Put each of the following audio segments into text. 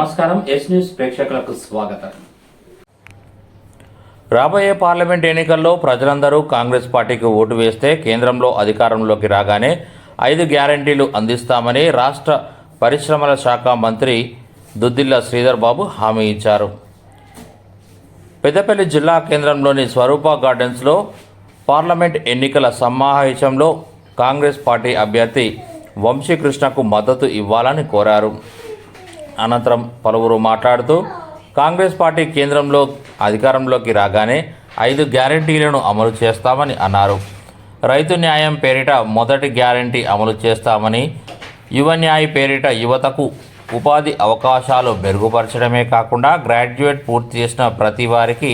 నమస్కారం yes news ప్రేక్షకులకు స్వాగతం. రాబోయే పార్లమెంట్ ఎన్నికల్లో ప్రజలందరూ కాంగ్రెస్ పార్టీకి ఓటు వేస్తే కేంద్రంలో అధికారంలోకి రాగానే ఐదు గ్యారంటీలు అందిస్తామని రాష్ట్ర పరిశ్రమల శాఖ మంత్రి దుద్దిల్ల శ్రీధర్ బాబు హామీ ఇచ్చారు. పెద్దపల్లి జిల్లా కేంద్రంలోని స్వరూప గార్డెన్స్లో పార్లమెంట్ ఎన్నికల సమావేశంలో కాంగ్రెస్ పార్టీ అభ్యర్థి వంశీకృష్ణకు మద్దతు ఇవ్వాలని కోరారు. అనంతరం పలువురు మాట్లాడుతూ కాంగ్రెస్ పార్టీ కేంద్రంలో అధికారంలోకి రాగానే ఐదు గ్యారంటీలను అమలు చేస్తామని అన్నారు. రైతు న్యాయం పేరిట మొదటి గ్యారంటీ అమలు చేస్తామని యువ న్యాయ పేరిట యువతకు ఉపాధి అవకాశాలు మెరుగుపరచడమే కాకుండా గ్రాడ్యుయేట్ పూర్తి చేసిన ప్రతి వారికి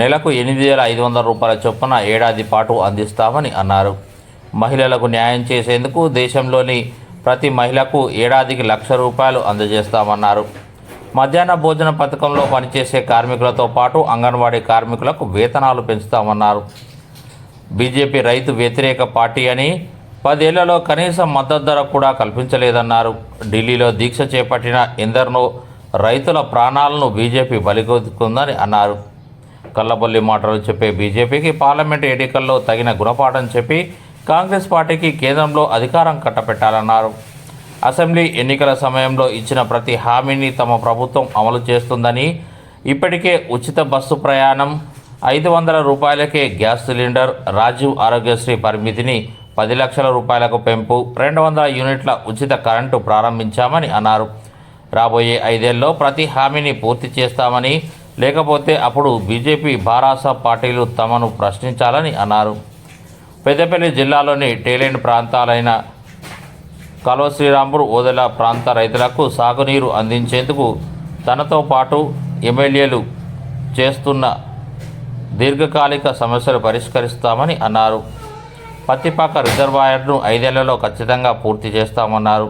నెలకు ఎనిమిది వేల ఐదు వందల రూపాయల చొప్పున ఏడాది పాటు అందిస్తామని అన్నారు. మహిళలకు న్యాయం చేసేందుకు దేశంలోని ప్రతి మహిళకు ఏడాదికి లక్ష రూపాయలు అందజేస్తామన్నారు. మధ్యాహ్న భోజన పథకంలో పనిచేసే కార్మికులతో పాటు అంగన్వాడీ కార్మికులకు వేతనాలు పెంచుతామన్నారు. బీజేపీ రైతు వ్యతిరేక పార్టీ అని పదేళ్ళలో కనీసం మద్దతు ధర కూడా కల్పించలేదన్నారు. ఢిల్లీలో దీక్ష చేపట్టిన ఎందరినో రైతుల ప్రాణాలను బీజేపీ బలికొందని అన్నారు. కల్లబొల్లి మాటలు చెప్పే బీజేపీకి పార్లమెంటు ఎన్నికల్లో తగిన గుణపాఠం చెప్పి కాంగ్రెస్ పార్టీకి కేంద్రంలో అధికారం కట్టపెట్టాలన్నారు అసెంబ్లీ ఎన్నికల సమయంలో ఇచ్చిన ప్రతి హామీని తమ ప్రభుత్వం అమలు చేస్తుందని ఇప్పటికే ఉచిత బస్సు ప్రయాణం ఐదు వందల రూపాయలకే గ్యాస్ సిలిండర్ రాజీవ్ ఆరోగ్యశ్రీ పరిమితిని పది లక్షల రూపాయలకు పెంపు రెండు వందల యూనిట్ల ఉచిత కరెంటు ప్రారంభించామని అన్నారు. రాబోయే ఐదేళ్ళలో ప్రతి హామీని పూర్తి చేస్తామని లేకపోతే అప్పుడు బీజేపీ బారాస పార్టీలు తమను ప్రశ్నించాలని అన్నారు. పెద్దపల్లి జిల్లాలోని టేలెంట్ ప్రాంతాలైన కల్వ శ్రీరాంపూర్ ఓదెల ప్రాంత రైతులకు సాగునీరు అందించేందుకు తనతో పాటు ఎమ్మెల్యేలు చేస్తున్న దీర్ఘకాలిక సమస్యలు పరిష్కరిస్తామని అన్నారు. పత్తిపాక రిజర్వాయర్ను ఐదేళ్ళలో ఖచ్చితంగా పూర్తి చేస్తామన్నారు.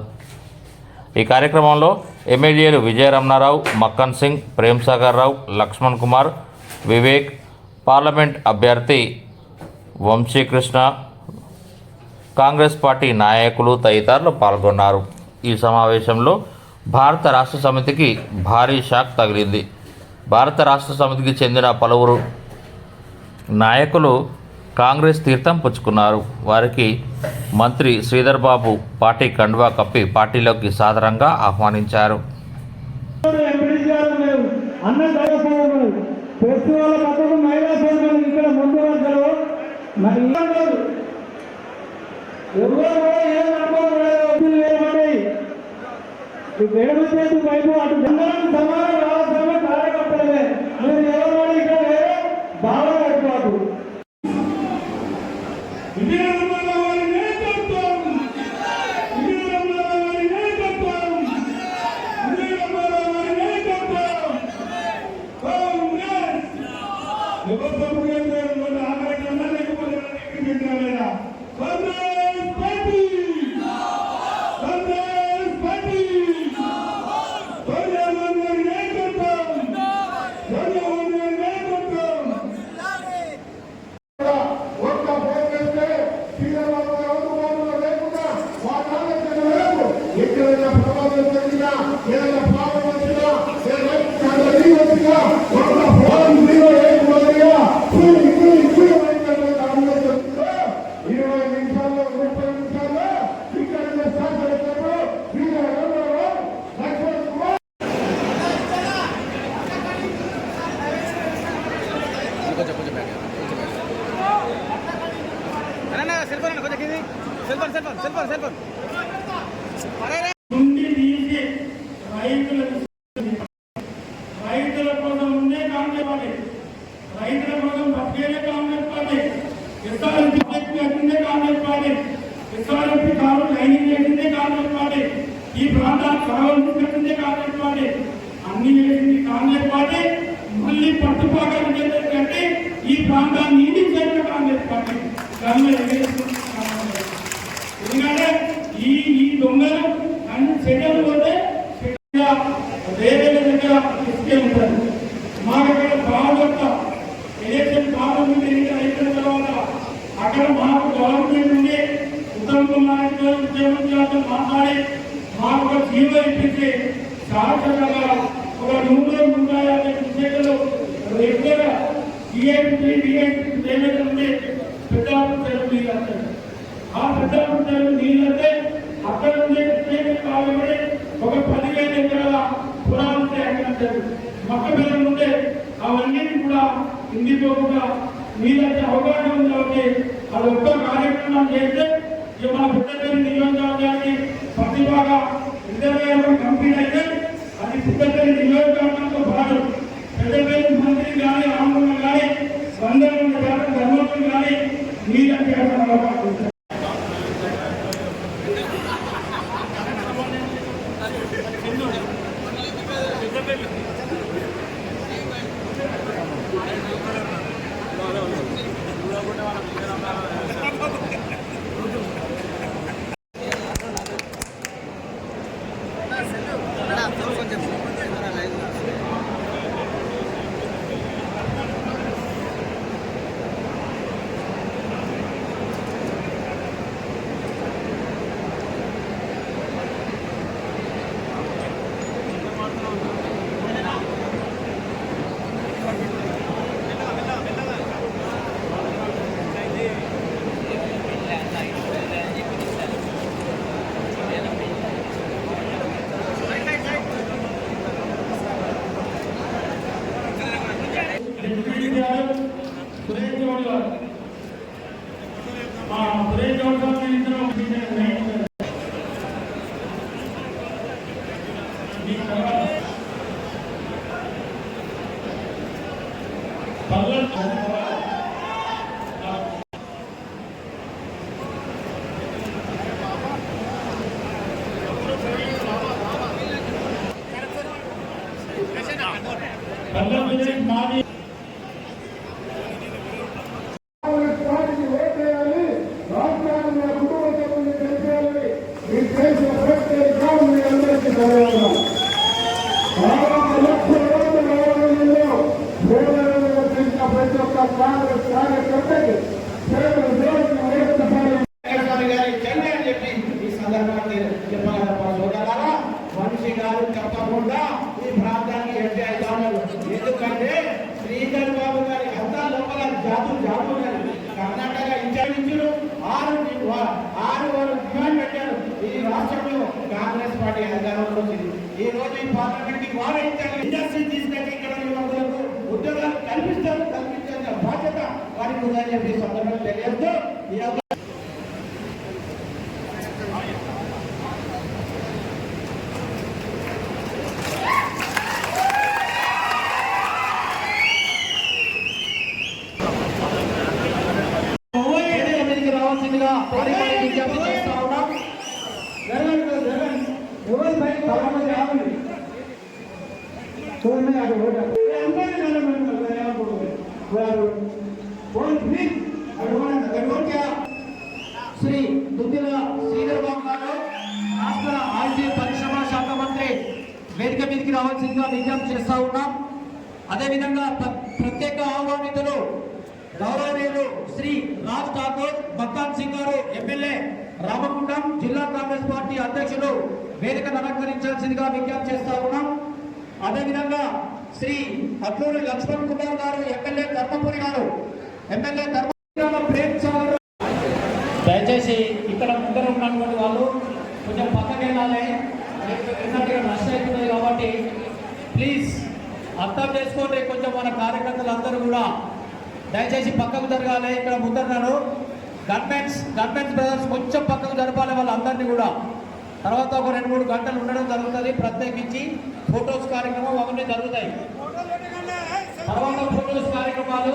ఈ కార్యక్రమంలో ఎమ్మెల్యేలు విజయరమణారావు మక్కన్ సింగ్ ప్రేమ్సాగర్ రావు లక్ష్మణ్ కుమార్ వివేక్ పార్లమెంట్ అభ్యర్థి వంశీకృష్ణ కాంగ్రెస్ పార్టీ నాయకులు తదితరులు పాల్గొన్నారు. ఈ సమావేశంలో భారత రాష్ట్ర సమితికి భారీ షాక్ తగిలింది. భారత రాష్ట్ర సమితికి చెందిన పలువురు నాయకులు కాంగ్రెస్ తీర్థం పుచ్చుకున్నారు. వారికి మంత్రి శ్రీధర్ బాబు పార్టీ కండువా కప్పి పార్టీలోకి సాధారణంగా ఆహ్వానించారు. అన్న ఫెస్టివల్ ఇక్కడ మరి లేదు. ఎవరు కూడా ఏం అనుకోలేదు అటు అందరం సమాన రాష్ట్రంలో కార్యకర్తలే మీరు ఎవరు కూడా ఇక్కడ లేరు బాగా కట్టుకోదు విజయనగరంలో వారి నేతృత్వం విజయనగరంలో వారి నేతృత్వం ఒక్క ఫోన్ చేస్తే శ్రీరామ అందుబాటులో లేకుండా వాళ్ళ లేదు ఎక్కడైనా ప్రమాదం జరిగినా ఏదైనా ప్రాబ్లం వచ్చినా ఏదైనా వచ్చినా ఒక్క ఫోన్ జీరో ఎయిట్ వదిలిగా ఇరవై నిమిషాల్లో ముప్పై నిమిషాల్లో ఇక్కడ శాసనసభలో శ్రీరామ లక్ష్మణ్ కుమార్ అన్న సెల్ ఫోన్ కొంచెం కింది cell phone cell phone cell phone cell phone నుండి తీసి రైతులకు రైతుల కోసం ఉండే కాంగ్రెస్ పార్టీ రైతుల కోసం కాంగ్రెస్ పార్టీ ఎస్ఆర్ఎంపీ కట్టిందే కాంగ్రెస్ పార్టీ ఎస్ఆర్ఎంపీ కారు లైనింగ్ చేసిందే కాంగ్రెస్ పార్టీ ఈ ప్రాంతాలకు కావాల్సి కట్టిందే కాంగ్రెస్ పార్టీ అన్ని చేసింది కాంగ్రెస్ పార్టీ. మళ్ళీ పట్టుపాకలు కట్టి ఈ ప్రాంతాన్ని నీటి చేసిన కాంగ్రెస్ పార్టీ. కాంగ్రెస్ ఎందుకంటే ఈ ఈ దొంగలు అన్ని చెడ్డలు పోతే చెడ్డగా వేరే దగ్గర ఇస్తే ఉంటుంది మాకు అక్కడ బాగా ఎలక్షన్ పార్లమెంట్ ఎన్నికలు అయిపోయిన తర్వాత అక్కడ మాకు గవర్నమెంట్ నుండి ఉత్తమ్ కుమార్ గారు ముఖ్యమంత్రి గారితో మాట్లాడి మాకు ఒక జీవో ఇప్పించి శాసనగా ఒక నూరు నూట రెగ్యులర్ డిఎంపీ డిఎంపీ ఏమైతే ఉంటే పెద్దాపురం చెరువు నీళ్ళు వస్తాయి ఆ పెద్దాపురం చెరువు నీళ్ళు అంటే అక్కడ ఉండే విషయం కాబట్టి ఒక పదివేల ఎకరాల పురాలు ఉంటాయి అక్కడ మొక్క పిల్లలు ఉంటే అవన్నీ కూడా ఇండిపోకుండా మీరంటే అవగాహన ఉంది కాబట్టి అది ఒక్క కార్యక్రమం చేస్తే మన పుట్టపల్లి నియోజకవర్గానికి ప్రతిభాగా రిజర్వేయర్ కంప్లీట్ అయితే అది పుట్టపల్లి నియోజకవర్గంతో పాటు పెద్దపల్లి మంత్రి కానీ ఆందోళన కానీ వందల మంది శాతం ధర్మం కానీ మీరంటే అవగాహన ఉంది. రామగుండం జిల్లా కాంగ్రెస్ పార్టీ అధ్యక్షులు వేదికను అలంకరించాల్సిందిగా విజ్ఞప్తి చేస్తా ఉన్నాం. అదేవిధంగా శ్రీ అట్లూరి లక్ష్మణ్ కుమార్ గారు ఎమ్మెల్యే ధర్మపురి గారు ఎమ్మెల్యే ధర్మపురి ప్రేమ్ సాగర్ దయచేసి ఇక్కడ ముందర ఉన్నటువంటి వాళ్ళు కొంచెం పక్కకి వెళ్ళాలి. ఎందుకంటే నష్టం అవుతుంది కాబట్టి ప్లీజ్ అర్థం చేసుకోండి. కొంచెం మన కార్యకర్తలు అందరూ కూడా దయచేసి పక్కకు జరగాలి. ఇక్కడ ముందరున్నారు. గవర్నమెంట్స్ గవర్నమెంట్స్ బ్రదర్స్ కొంచెం పక్కకు జరపాలి వాళ్ళందరినీ కూడా. తర్వాత ఒక రెండు మూడు గంటలు ఉండడం జరుగుతుంది. ప్రత్యేకించి ఫొటోస్ కార్యక్రమం అవన్నీ జరుగుతాయి. తర్వాత ఫొటోస్ కార్యక్రమాలు.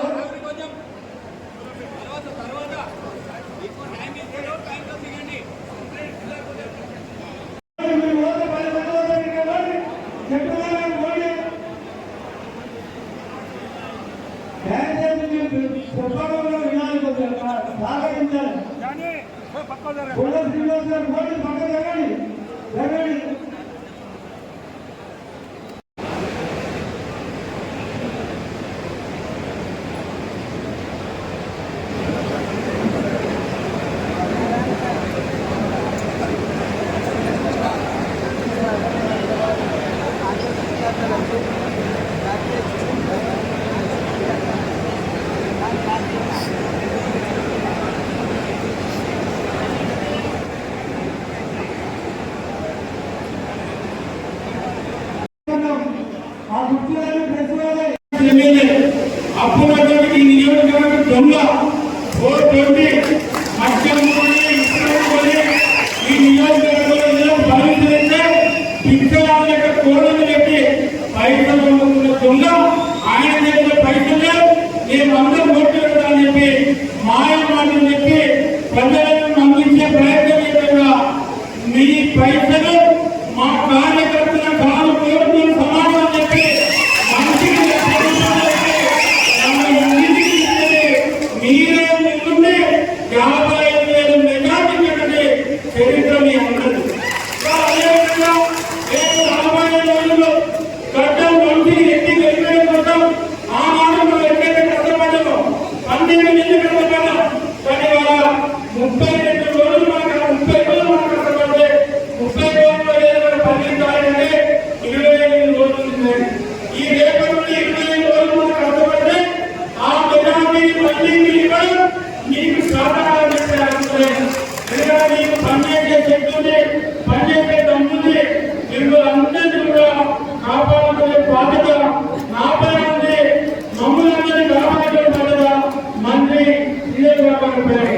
அதற்கு பிறகு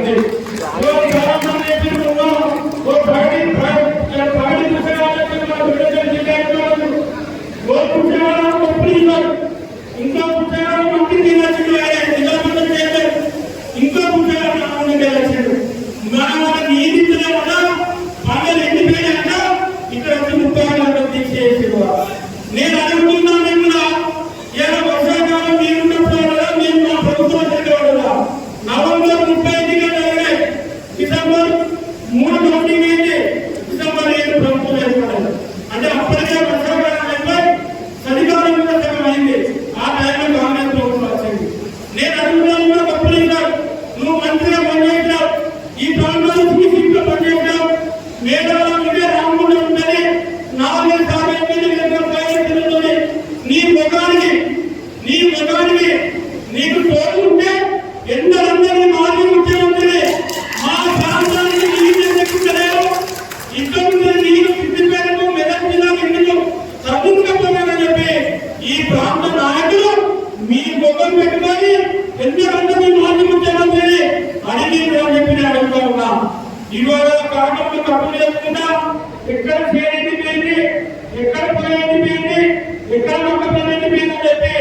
ఎండిపోయిందంటే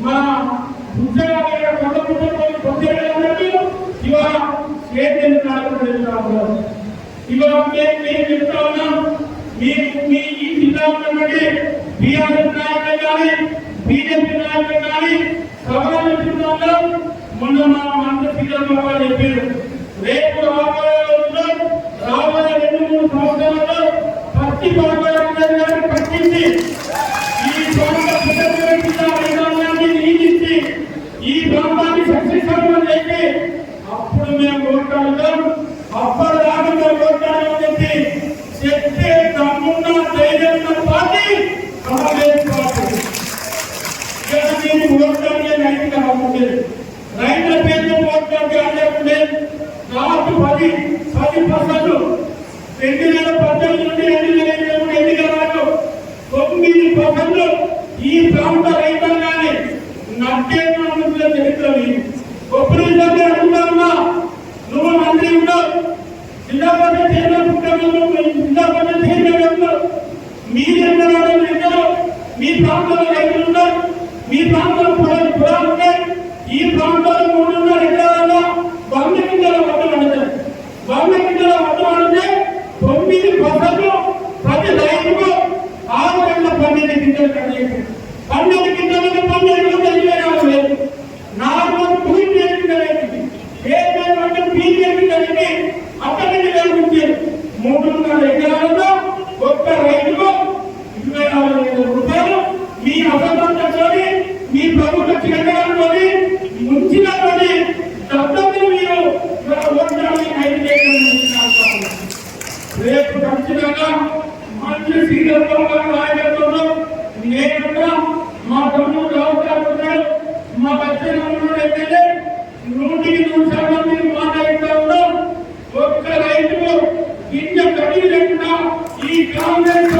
మన ఉద్యోగాలు కొండ కుటుంబంలో పొందేది ఇవాళ స్వేచ్ఛను ప్రారంభించాము ఇవాళ మేము మేము చెప్తా ఉన్నాం? మీరు మీ ఈ జిల్లా ఉన్నటువంటి బీఆర్ఎస్ నాయకులు కానీ బీజేపీ నాయకులు కానీ సభలో చెప్తున్నాం మొన్న మా మంత్రి సీఎం బాబా చెప్పారు రేపు రాబోయే రాబోయే రెండు మూడు సంవత్సరాల్లో పత్తి బాగా పట్టించి మేము కోరుతాం అప్పటిదాకా మేము కోరుతామని చెప్పి చెప్పే తమ్మున్న పార్టీ coming.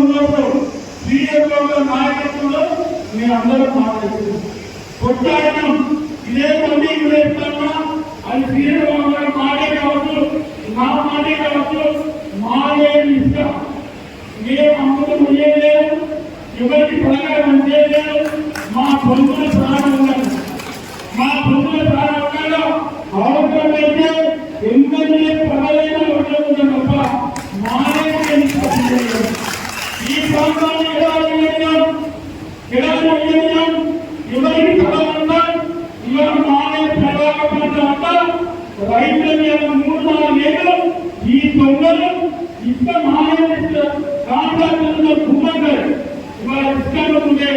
ఉన్నప్పుడు సీనియర్ బాబు నాయకత్వంలో మేము అందరం మాట్లాడుతున్నాం కొట్టాడడం ఇదే మంది ఇదేస్తున్నా అది సీఎం మాటే కావచ్చు నా మాటే కావచ్చు మాదే ఇష్టం మేము అమలు చేయలేదు ఎవరికి ప్రకారం చేయలేదు మా పొందుల ప్రాణం ఉన్నది. మా పొందుల ప్రాణం ఉన్నదో అవసరమైతే ఎమ్మెల్యే పదవైన ఉండదు తప్ప మానే ఈ ప్రాంతాన్ని ఎలా చేయడం ఎలా చేయడం ఎవరికి పదవుందా ఇవాళ మానే ప్రజాపంతా రైతుల మీద మూడు నాలుగు ఏళ్ళు ఈ దొంగలు ఇసుక మానే కాంట్రాక్టర్లతో కుమ్మంటారు ఇవాళ ఇసుకలో ఉండే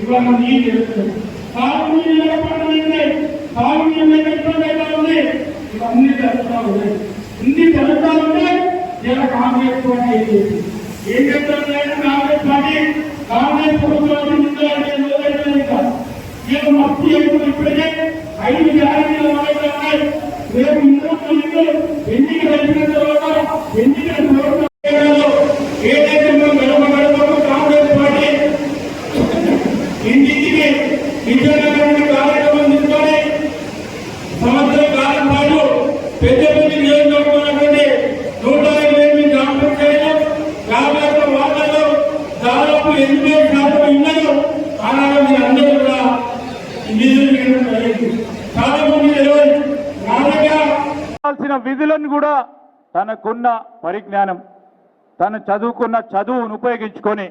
ఇవాళ నీళ్ళు వెళ్తుంది తాగునీళ్ళు నిలబడమైంది తాగునీళ్ళు ఎక్కడ ఉంది ఇవన్నీ జరుగుతూ ఉన్నాయి. ఇన్ని జరుగుతూ ఉంటే ఇలా కాంగ్రెస్ పార్టీ ఏం చేసింది ఏం చెప్తారు కాంగ్రెస్ పార్టీ కాంగ్రెస్ నేను మస్తు ఎక్కువ ఇప్పటికే. ఐదు ఉన్నాయి. రేపు ఇందులో ఎన్నికలు అయిన తర్వాత ఎన్నికల ఏదైతే మనం గడప గడపకు కాంగ్రెస్ పార్టీ ఇంటింటికి విజయనగరం కార్యక్రమం తీసుకొని సంవత్సర కాలం పాటు పెద్దపల్లి నియోజకవర్గంలోని నూట ఇరవై ఎనిమిది గ్రామ పంచాయతీలు యాభై ఒక్క వార్డుల్లో దాదాపు ఎనభై శాతం ఇళ్ళలో ఆనాడు మీరు అందరూ కూడా కావాల్సిన విధులను కూడా తనకున్న పరిజ్ఞానం తను చదువుకున్న చదువును ఉపయోగించుకొని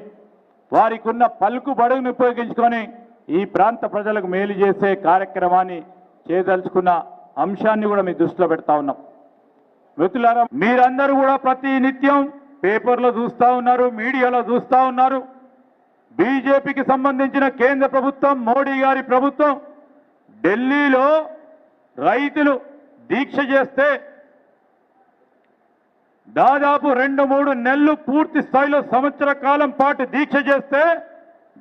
వారికి ఉన్న పలుకు బడుగును ఉపయోగించుకొని ఈ ప్రాంత ప్రజలకు మేలు చేసే కార్యక్రమాన్ని చేయదలుచుకున్న అంశాన్ని కూడా మీ దృష్టిలో పెడతా ఉన్నాం. మిత్రులారా మీరందరూ కూడా ప్రతి నిత్యం పేపర్లో చూస్తూ ఉన్నారు మీడియాలో చూస్తూ ఉన్నారు. బీజేపీకి సంబంధించిన కేంద్ర ప్రభుత్వం మోడీ గారి ప్రభుత్వం ఢిల్లీలో రైతులు దీక్ష చేస్తే దాదాపు రెండు మూడు నెలలు పూర్తి స్థాయిలో సంవత్సర కాలం పాటు దీక్ష చేస్తే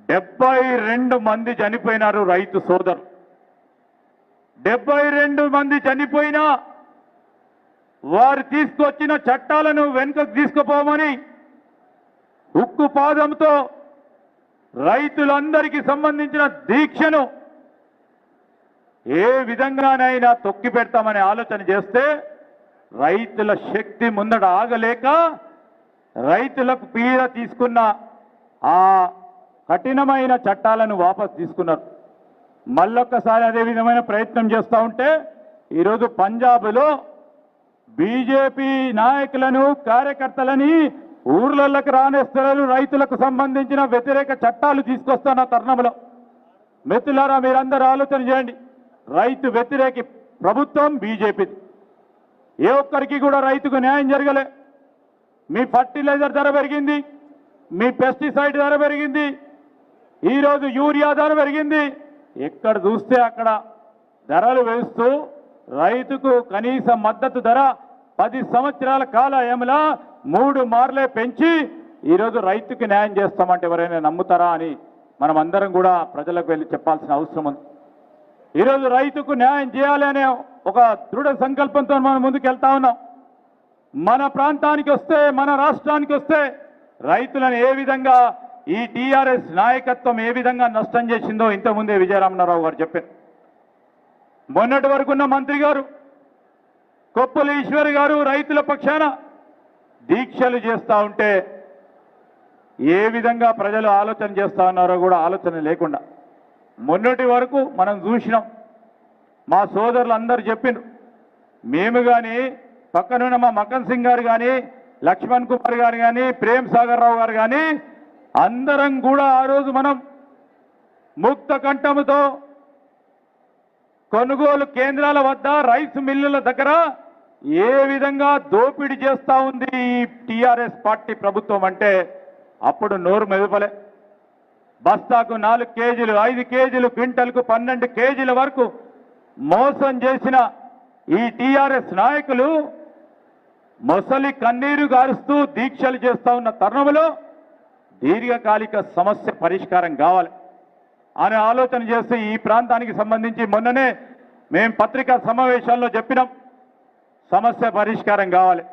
డెబ్బై రెండు మంది చనిపోయినారు రైతు సోదరు డెబ్బై రెండు మంది చనిపోయినా వారు తీసుకొచ్చిన చట్టాలను వెనుకకు తీసుకుపోమని ఉక్కు పాదంతో రైతులందరికీ సంబంధించిన దీక్షను ఏ విధంగానైనా తొక్కి పెడతామనే ఆలోచన చేస్తే రైతుల శక్తి ముందట ఆగలేక రైతులకు పీడ తీసుకున్న ఆ కఠినమైన చట్టాలను వాపసు తీసుకున్నారు. మళ్ళొక్కసారి అదే విధమైన ప్రయత్నం చేస్తూ ఉంటే ఈరోజు పంజాబ్లో బీజేపీ నాయకులను కార్యకర్తలని ఊర్లలోకి రానేస్తారు రైతులకు సంబంధించిన వ్యతిరేక చట్టాలు తీసుకొస్తున్న తరుణంలో మిత్రులారా మీరందరూ ఆలోచన చేయండి. రైతు వ్యతిరేకి ప్రభుత్వం బీజేపీది. ఏ ఒక్కరికి కూడా రైతుకు న్యాయం జరగలే. మీ ఫర్టిలైజర్ ధర పెరిగింది మీ పెస్టిసైడ్ ధర పెరిగింది ఈరోజు యూరియా ధర పెరిగింది. ఎక్కడ చూస్తే అక్కడ ధరలు వేస్తూ రైతుకు కనీస మద్దతు ధర పది సంవత్సరాల కాల ఏమలా మూడు మార్లే పెంచి ఈరోజు రైతుకి న్యాయం చేస్తామంటే ఎవరైనా నమ్ముతారా అని మనం అందరం కూడా ప్రజలకు వెళ్ళి చెప్పాల్సిన అవసరం ఉంది. ఈరోజు రైతుకు న్యాయం చేయాలి అనే ఒక దృఢ సంకల్పంతో మనం ముందుకు వెళ్తా ఉన్నాం. మన ప్రాంతానికి వస్తే మన రాష్ట్రానికి వస్తే రైతులను ఏ విధంగా ఈ టీఆర్ఎస్ నాయకత్వం ఏ విధంగా నష్టం చేసిందో ఇంతకుముందే విజయరామనారావు గారు చెప్పారు. మొన్నటి వరకున్న మంత్రి గారు కొప్పుల ఈశ్వర్ గారు రైతుల పక్షాన దీక్షలు చేస్తూ ఉంటే ఏ విధంగా ప్రజలు ఆలోచన చేస్తా ఉన్నారో కూడా ఆలోచన లేకుండా. మొన్నటి వరకు మనం చూసినాం. మా సోదరులు అందరు చెప్పిండ్రు మేము కానీ పక్కనున్న మా మక్కన్ సింగ్ గారు కానీ లక్ష్మణ్ కుమార్ గారు కానీ ప్రేమ్ సాగర్ రావు గారు కానీ అందరం కూడా ఆ రోజు మనం ముక్త కంఠముతో కొనుగోలు కేంద్రాల వద్ద రైస్ మిల్లుల దగ్గర ఏ విధంగా దోపిడీ చేస్తూ ఉంది ఈ టీఆర్ఎస్ పార్టీ ప్రభుత్వం అంటే అప్పుడు నోరు మెదపలే. బస్తాకు నాలుగు కేజీలు ఐదు కేజీలు క్వింటల్కు పన్నెండు కేజీల వరకు మోసం చేసిన ఈ టీఆర్ఎస్ నాయకులు మొసలి కన్నీరు గారుస్తూ దీక్షలు చేస్తూ ఉన్న తరుణంలో దీర్ఘకాలిక సమస్య పరిష్కారం కావాలి అనే ఆలోచన చేస్తే ఈ ప్రాంతానికి సంబంధించి మొన్ననే మేము పత్రికా సమావేశాల్లో చెప్పినాం. సమస్య పరిష్కారం కావాలి.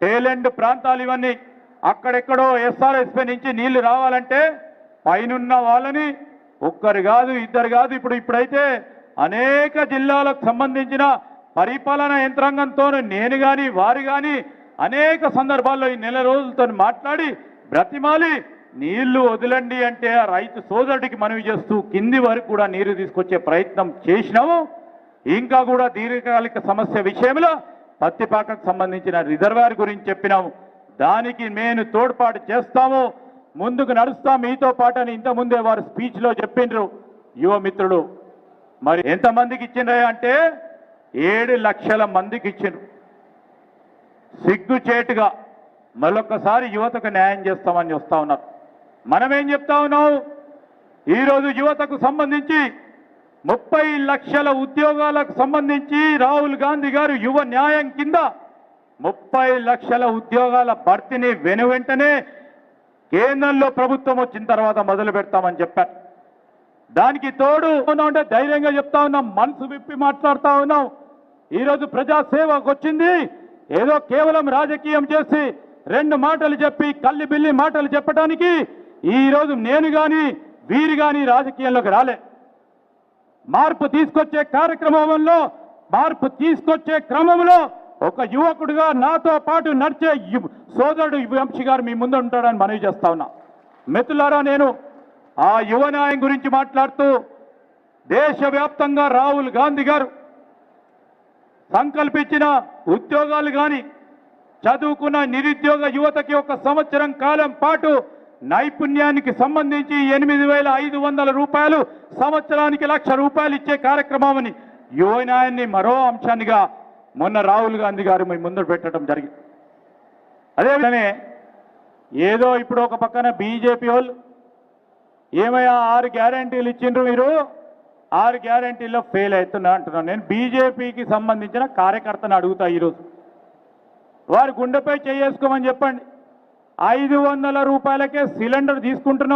టేలెండ్ ప్రాంతాలు ఇవన్నీ. అక్కడెక్కడో ఎస్ఆర్ఎస్పీ నుంచి నీళ్ళు రావాలంటే పైనున్న వాళ్ళని ఒక్కరు కాదు ఇద్దరు కాదు. ఇప్పుడు ఇప్పుడైతే అనేక జిల్లాలకు సంబంధించిన పరిపాలన యంత్రాంగంతో నేను కానీ వారు కానీ అనేక సందర్భాల్లో ఈ నెల రోజులతో మాట్లాడి బ్రతిమాలి. నీళ్ళు వదలండి అంటే ఆ రైతు సోదరుడికి మనవి చేస్తూ కింది వరకు కూడా నీరు తీసుకొచ్చే ప్రయత్నం చేసినాము. ఇంకా కూడా దీర్ఘకాలిక సమస్య విషయంలో పత్తిపాకకు సంబంధించిన రిజర్వాయర్ గురించి చెప్పినాము దానికి నేను తోడ్పాటు చేస్తాము. ముందుకు నడుస్తాం. మీతో పాటు అని ఇంతకుముందే వారు స్పీచ్లో చెప్పిండ్రు. యువమిత్రుడు మరి ఎంతమందికి ఇచ్చిండ్రే అంటే ఏడు లక్షల మందికి ఇచ్చిండ్రు. సిగ్గుచేటుగా మరొకసారి యువతకు న్యాయం చేస్తామని వస్తా ఉన్నారు. మనమేం చెప్తా ఉన్నాం? ఈరోజు యువతకు సంబంధించి ముప్పై లక్షల ఉద్యోగాలకు సంబంధించి రాహుల్ గాంధీ గారు యువ న్యాయం కింద ముప్పై లక్షల ఉద్యోగాల భర్తీని వెను వెంటనే కేంద్రంలో ప్రభుత్వం వచ్చిన తర్వాత మొదలు పెడతామని చెప్పారు. దానికి తోడు అంటే ధైర్యంగా చెప్తా ఉన్నాం మనసు విప్పి మాట్లాడుతా ఉన్నాం. ఈరోజు ప్రజాసేవకు వచ్చింది ఏదో కేవలం రాజకీయం చేసి రెండు మాటలు చెప్పి కల్లి బిల్లి మాటలు చెప్పడానికి ఈరోజు నేను కానీ వీరు కానీ రాజకీయంలోకి రాలే. మార్పు తీసుకొచ్చే కార్యక్రమంలో మార్పు తీసుకొచ్చే క్రమంలో ఒక యువకుడిగా నాతో పాటు నడిచే సోదరుడు వంశీ గారు మీ ముందు ఉంటాడని మనవి చేస్తా ఉన్నా. మిత్రులారా నేను ఆ యువ న్యాయం గురించి మాట్లాడుతూ దేశవ్యాప్తంగా రాహుల్ గాంధీ గారు సంకల్పించిన ఉద్యోగాలు కానీ చదువుకున్న నిరుద్యోగ యువతకి ఒక సంవత్సరం కాలం పాటు నైపుణ్యానికి సంబంధించి ఎనిమిది వేల ఐదు వందల రూపాయలు సంవత్సరానికి లక్ష రూపాయలు ఇచ్చే కార్యక్రమం అని న్యాయాన్ని మరో అంశాన్నిగా మొన్న రాహుల్ గాంధీ గారు మీ ముందు పెట్టడం జరిగింది అదేవిధంగా ఏదో ఇప్పుడు ఒక పక్కన బీజేపీ వాళ్ళు ఏమయ్యా ఆరు గ్యారంటీలు ఇచ్చిండ్రు మీరు? ఆరు గ్యారంటీల్లో ఫెయిల్ అవుతున్నా అంటున్నాను. నేను బీజేపీకి సంబంధించిన కార్యకర్తను అడుగుతా ఈరోజు. వారి గుండెపై చేసుకోమని చెప్పండి. ఐదు వందల రూపాయలకే సిలిండర్ తీసుకుంటున్నాం.